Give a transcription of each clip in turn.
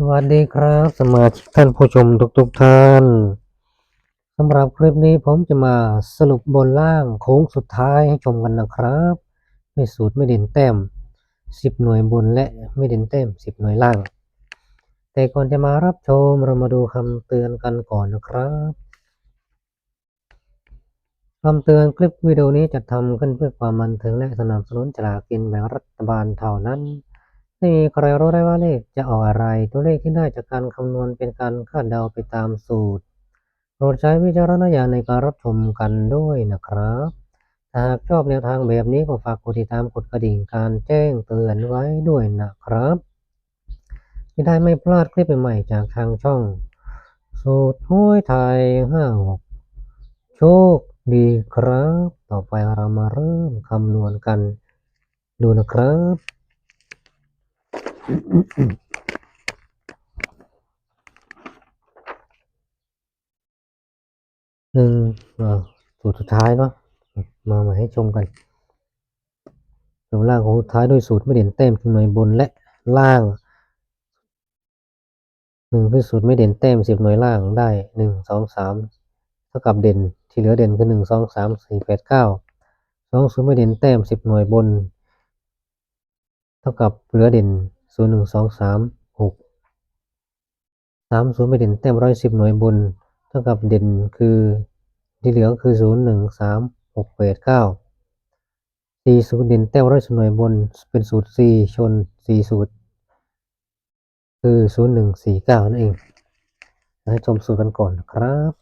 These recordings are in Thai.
สวัสดีครับ สมาชิกท่านผู้ชมทุกๆทท่านสำหรับคลิปนี้ผมจะมาสรุปบนล่างโค้งสุดท้ายให้ชมกันนะครับในสูตรไม่เด่นแต้ม 10 หน่วยบนและไม่เด่นแต้ม 10 หน่วยล่าง แต่ก่อนจะมารับชมเรามาดูคำเตือนกันก่อนนะครับคำเตือนคลิปวิดีโอนี้จะทำขึ้นเพื่อความบันเทิงและสนับสนุนฉลากกินแบ่งรัฐบาลเท่านั้น ไม่มีใครรู้ได้ว่าเลขจะออกอะไร ตัวเลขที่ได้จากการคำนวณเป็นการคาดเดาไปตามสูตร โปรดใช้วิจารณญาณในการรับชมกันด้วยนะครับ ถ้าหากชอบแนวทางแบบนี้ก็ฝากกดติดตามกดกระดิ่งการแจ้งเตือนไว้ด้วยนะครับจะได้ไม่พลาดคลิปใหม่ๆจากทางช่อง สูตรห้วยไทยห้าหกโชคดีครับ ต่อไปเรามาเริ่มคำนวณกันดูนะครับ หนึ่งอ่าสูตรสุดท้ายเนาะมามาให้ชมกันส่วนล่างของสุดท้ายด้วยสูตรไม่เด่นแต้มคือหน่วยบนและล่างหนึ่งคือสูตรไม่เด่นแต้มสิบหน่วยล่างได้หนึ่งสองสามเท่ากับเด่น ที่เหลือเด่นคือหนึ่งสองสามสี่แปดเก้าสองสูตรไม่เด่นแต้มสิบหน่วยบน เท่ากับเหลือเด่น ศูนย์หนึ่งสองสามหกสามศูนย์ไม่เด่นแต้มร้อยสิบหน่วยบน เท่ากับเด่นคือที่เหลือคือศูนย์หนึ่งสามหกแปดเก้าสี่สูตรเด่นแต้มร้อยสิบหน่วยบนเป็นสูตรสี่ชนสี่สูตร คือศูนย์หนึ่งสี่เก้านั่นเองให้ชมสูตรกันก่อนครับ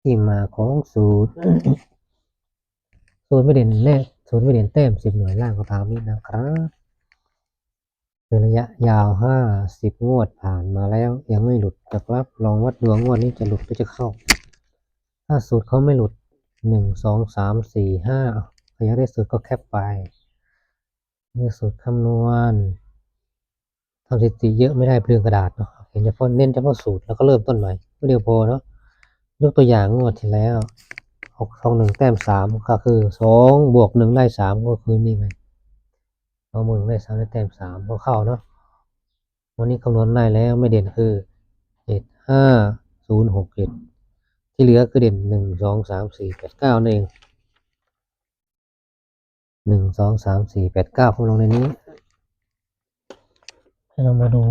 ที่มาของสูตร สูตรไม่เด่นแรกสูตรไม่เด่นแต้มสิบหน่วยล่างก็ตามนี้นะครับ คือระยะยาวห้าสิบงวดผ่านมาแล้ว ยังไม่หลุดนะครับลองวัดดวงงวดนี้จะหลุดหรือจะเข้า ถ้าสูตรเขาไม่หลุดหนึ่งสองสามสี่ห้าใครอยากได้สูตรก็แคปไปนี่สูตรคำนวณทำสถิติเยอะไม่ได้เปลืองกระดาษเนาะเห็นเฉพาะเน้นเฉพาะสูตรแล้วก็เริ่มต้นใหม่ก็เดียวพอเนาะยกตัวอย่างงวดที่แล้วหกสองหนึ่งแต้มสามก็คือสองบวกหนึ่งได้สามก็คือนี่ไง สองบวกหนึ่งได้สามได้แต้มสามก็เข้าเนาะวันนี้คำนวณได้แล้วไม่เด่นคือเจ็ดห้าศูนย์หกเจ็ดที่เหลือคือเด่นหนึ่งสองสามสี่แปดเก้านั่นเองหนึ่งสองสามสี่แปดเก้าของลงในนี้ให้เรามาดู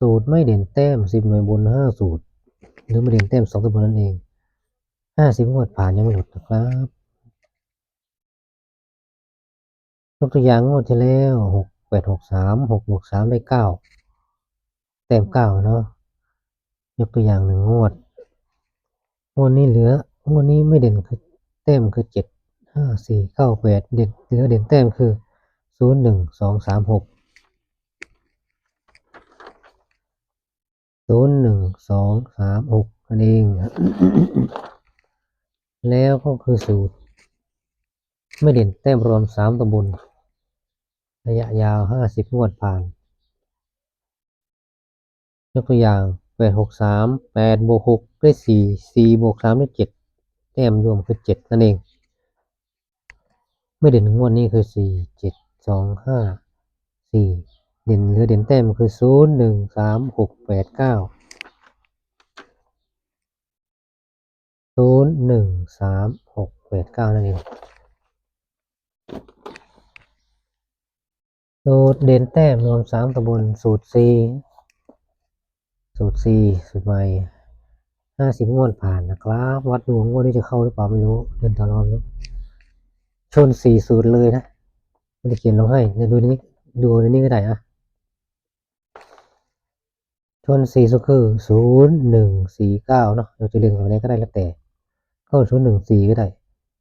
สูตรไม่เด่นแต้มสิบหน่วยบนห้าสูตร หรือไม่เด่นแต้มสองตัวบนนั่นเองห้าสิบงวดผ่านยังไม่หลุดนะครับ กตัวอย่างงวดที่แล้วหกแปดหกสามหกบวกสามได้เก้าแต้มเก้าเนาะยกตัวอย่างหนึ่งงวดงวดนี้เหลืองวดนี้ไม่เด่นคือแต้มคือเจ็ดห้าสี่เก้าแปดเด่นเหลือเด่นแต้มคือศูนย์หนึ่งสองสามหกศูนย์หนึ่งสองสามหกนั่นเอง แล้วก็คือสูตร ไม่เด่นแต้มรวมสามตำบล ระยะยาวห้าสิบงวดผ่าน ยกตัวอย่างแปดหกสามแปดบวกหกได้สี่สี่บวกสามได้เจ็ดแต้มรวมคือเจ็ดนั่นเอง ไม่เด่นงวดนี้คือสี่เจ็ดสองห้าสี่เด่นหลือเด่นแต้มคือศูนย์หนึ่งสามหกแปดเก้าศูนย์หนึ่งสามหกแปดเก้านั่นเอง สูตรเด่นแต้มรวมสามตำบลสูตรสี่สูตรสี่สูตรใหม่ห้าสิบงวดผ่านนะครับ วัดดวงงวดนี้จะเข้าหรือเปล่าไม่รู้เดินตลอดรู้ชนสี่สูตรเลยนะไม่ได้เขียนลงให้ในดูนี้ดูในนี้ก็ได้อะชนสี่สูตรคือศูนย์หนึ่งสี่เก้าเนาะเราจะเรียงแบบไหนก็ได้แล้วแต่เก้าศูนย์หนึ่งสี่ก็ได้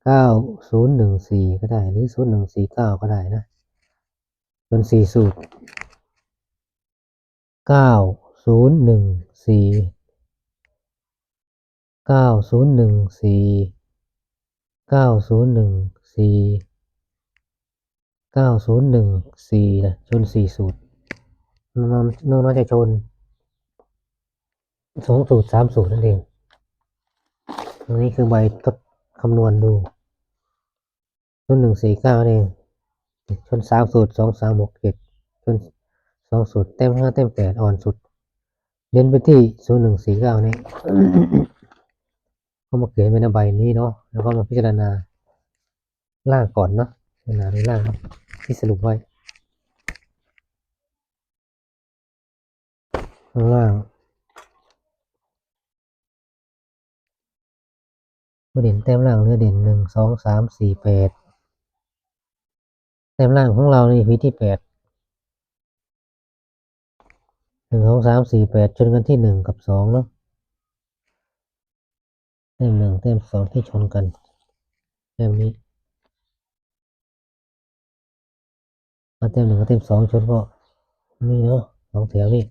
เก้าศูนย์หนึ่งสี่ก็ได้ หรือศูนย์หนึ่งสี่เก้าก็ได้นะ ชนสี่สูตรเก้าศูนย์หนึ่งสี่เก้าศูนย์หนึ่งสี่เก้าศูนย์หนึ่งสี่เก้าศูนย์หนึ่งสี่นะชนสี่สูตรนมันน้องๆจะชนสองสูตรสามสูตรนั่นเองอันนี้คือใบทดคำนวณดูชนหนึ่งสี่เก้าเอง ชนสามสูตรสองสามหกเจ็ดชนสองสุดแต้มห้าแต้มแปดอ่อนสุดเน้นไปที่ศูนย์หนึ่งสี่เก้านี่ก็มาเขียนเป็นใบนี้เนาะแล้วก็มาพิจารณาล่างก่อนเนาะพิจารณาในล่างครับที่สรุปไว้ล่างเด่นแต้มล่างเรือเด่นหนึ่งสองสามสี่แปด แต้มล่างของเราในพีที่แปดหนึ่งสองสามสี่แปดชนกันที่หนึ่งกับสองเนาะแต้มหนึ่งแต้มสองที่ชนกันแต้มนี้มาแต้มหนึ่งกับแต้มสองชนก็นี่เนาะสองแถวนี่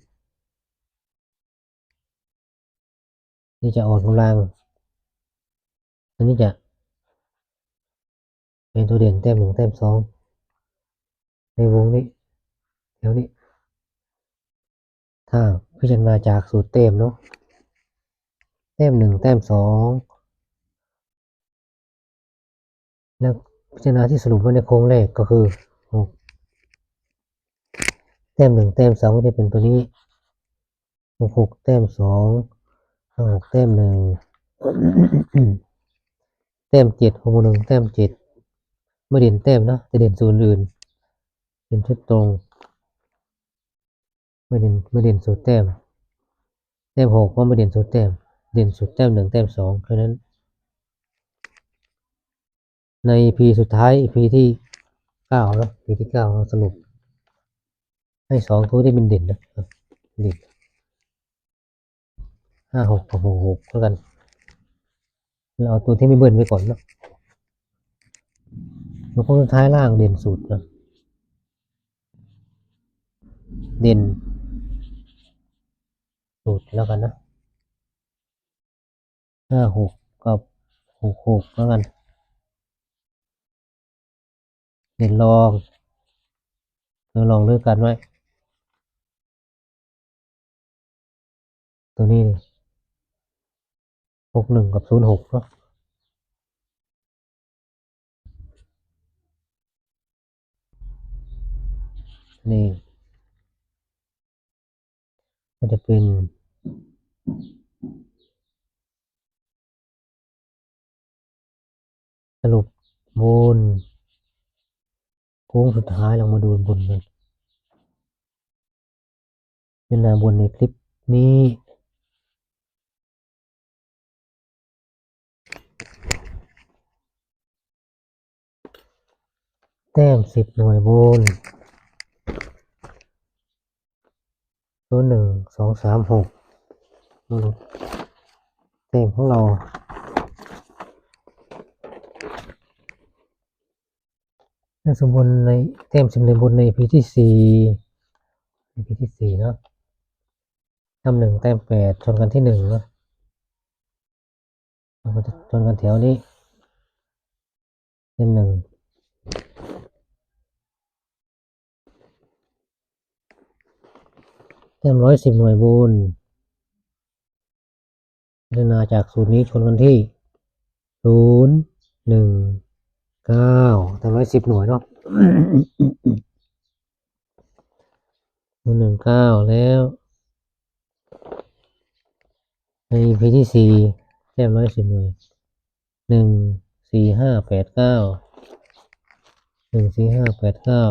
นี่จะอ่อนกำลังอันนี้จะเป็นตัวเด่นแต้มหนึ่งแต้มสอง ในวงนี้แถวนี้ ถ้าพิจารณาจากสูตรแต้มเนาะแต้มหนึ่งแต้มสองแล้วพิจารณาที่สรุปไว้ในโครงแรกก็คือหกแต้มหนึ่งแต้มสองก็จะเป็นตัวนี้หกหกแต้มสองห้าหกแต้มหนึ่งแต้มเจ็ดหกหนึ่งแต้มเจ็ดไม่เด่นแต้มนะแต่เด่นส่วนอื่น เด่นชุดตรง ไม่เด่นไม่เด่นสุดแต้มแต้มหกว่าไม่เด่นสุดแต้ม เด่นสุดแต้มหนึ่งแต้มสองเพราะนั้น ในพีสุดท้ายพีที่เก้าแล้วพีที่เก้าสรุป ให้สองตัวที่เป็นเด่นนะเด่นห้าหกกับหกหกแล้วกันเราเอาตัวที่ไม่เบิ้ลไว้ก่อนเนาะแล้วก็สุดท้ายล่างเด่นสุดนะ เด่นสุดแล้วกันนะห้าหกกับหกหกแล้วกัน เด่นรองเราลองเลือกกันไว้ ตัวนี้หกหนึ่งกับศูนย์หกเนาะนี่ ก็จะเป็นสรุปบนโค้งสุดท้ายเรามาดูบนกันเป็นนาบนในคลิปนี้แต้มสิบหน่วยบน ตัวหนึ่งสองสามหกมาดูแต้มของเราแต้มสมบูรณ์ในแต้มสิบหน่วยบนในพีที่สี่ในพีที่สี่เนาะแต้มหนึ่งแต้มแปดชนกันที่หนึ่งเนาะแล้วก็จะชนกันแถวนี้แต้มหนึ่ง ต้มร้อยสิบหน่วยบุญพิจารณาจากสูตรนี้ชนกันที่ศูนย์หนึ่งเก้าแต้มร้อยสิบหน่วยเนาะศูนย์หนึ่งเก้าแล้ว ในพีที่สี่แต้มร้อยสิบหน่วยหนึ่งสี่ห้าแปดเก้าหนึ่งสี่ห้าแปดเก้า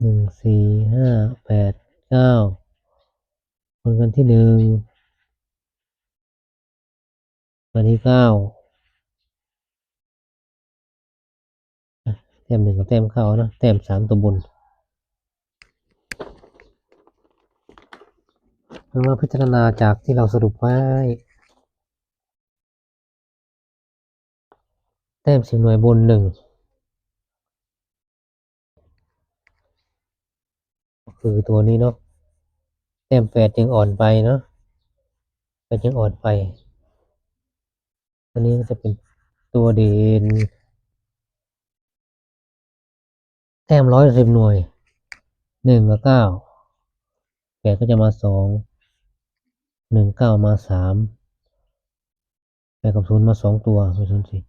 หนึ่งสี่ห้าแปดเก้าคนกันที่หนึ่งวันที่เก้าแต้มหนึ่งกับแต้มเข้านะแต้มสามตัวบนเรามาพิจารณาจากที่เราสรุปไว้ แต้มสิบหน่วยบนหนึ่งก็ คือตัวนี้เนาะแต้มแปดยังอ่อนไปเนาะแปดยังอ่อนไปตัวนี้ก็จะเป็นตัวเด่นแต้มร้อยสิบหน่วยหนึ่งกับเก้าแปดก็จะมาสองหนึ่งเก้ามาสามแปดกับศูนย์มาสองตัวเป็นศูนย์สี่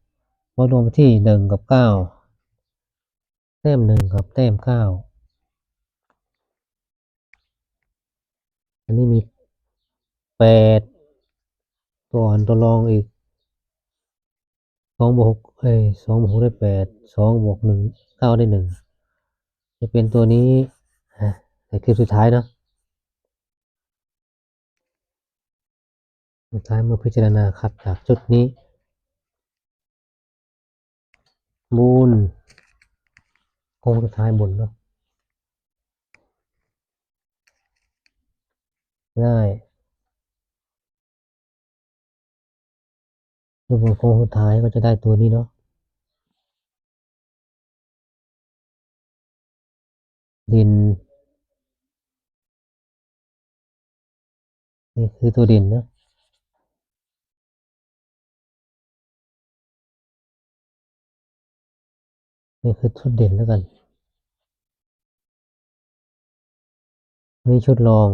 พอรวมที่หนึ่งกับเก้าแต้มหนึ่งกับแต้มเก้า อันนี้มีแปดตัวอ่อนตัวรองอีกสองบวกเอ้ยสองบวกได้แปดสองบวกหนึ่งเก้าได้หนึ่งจะเป็นตัวนี้ในคลิปสุดท้ายเนาะสุดท้ายเมื่อพิจารณาขัดจากจุดนี้มูลโค้งสุดท้ายบนเนาะ ง่ายรูปโค้งสุดท้ายก็จะได้ตัวนี้เนาะดิน นี่คือตัวดินเนาะนี่คือชุดเด่นแล้วกัน นี่ชุดรอง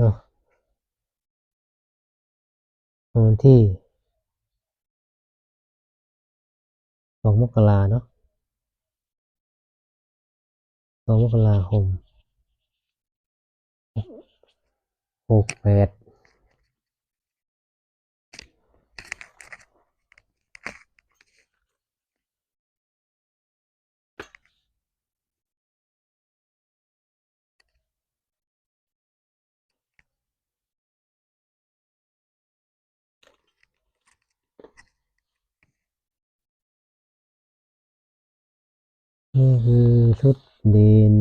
เนาะวันที่สองมกราเนาะสองมกราคมหกแปด นี่คือชุดเดน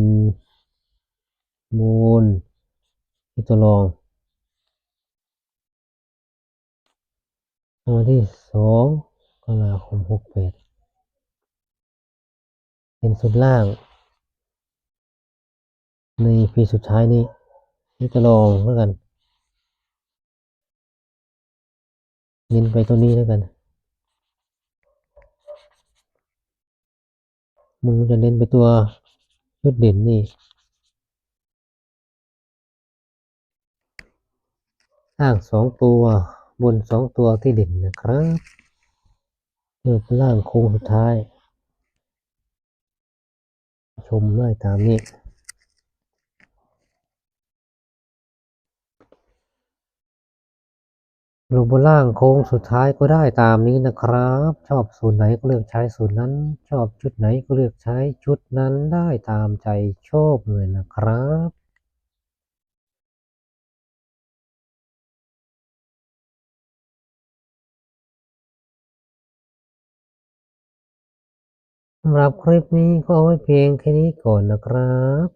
มูลที่ตัวรองวันที่สองกราคมหกแปดเป็นสุดล่าง ในปีสุดท้ายนี้ที่จะลองแล้วกันเน้นไปตัวนี้แล้วกัน มึงจะเน้นไปตัวจุดเด่นนี่อ้างสองตัวบนสองตัวที่เด่นนะครับเลือกล่างโค้งสุดท้าย ชมได้ตามนี้ ลงบนล่างโค้งสุดท้ายก็ได้ตามนี้นะครับ ชอบสูตรไหนก็เลือกใช้สูตรนั้น ชอบชุดไหนก็เลือกใช้ชุดนั้นได้ตามใจชอบเลยนะครับสำหรับคลิปนี้ก็เอาไว้เพียงแค่นี้ก่อนนะครับ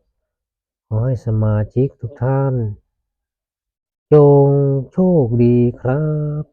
ขอให้สมาชิกทุกท่าน จงโชคดีครับ